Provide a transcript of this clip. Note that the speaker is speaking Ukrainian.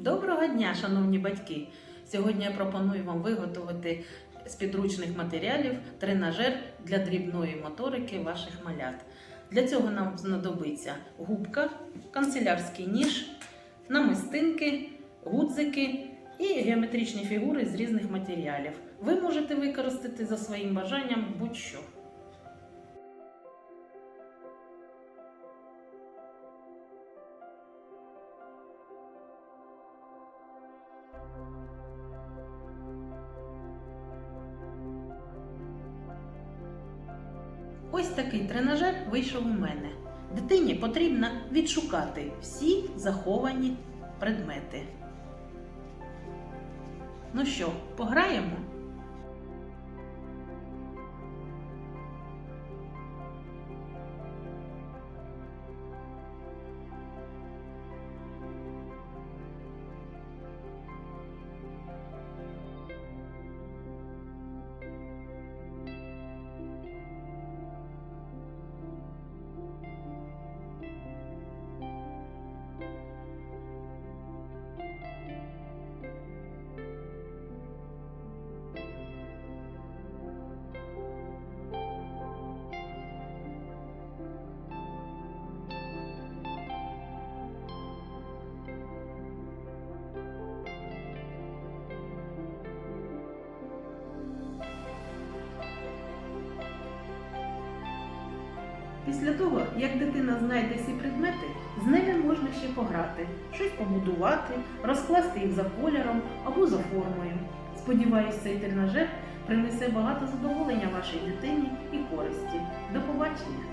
Доброго дня, шановні батьки! Сьогодні я пропоную вам виготовити з підручних матеріалів тренажер для дрібної моторики ваших малят. Для цього нам знадобиться губка, канцелярський ніж, намистинки, гудзики і геометричні фігури з різних матеріалів. Ви можете використати за своїм бажанням будь-що. Ось такий тренажер вийшов у мене. Дитині потрібно відшукати всі заховані предмети. Ну що, пограємо? Після того, як дитина знайде всі предмети, з ними можна ще пограти, щось побудувати, розкласти їх за кольором або за формою. Сподіваюсь, цей тренажер принесе багато задоволення вашій дитині і користі. До побачення!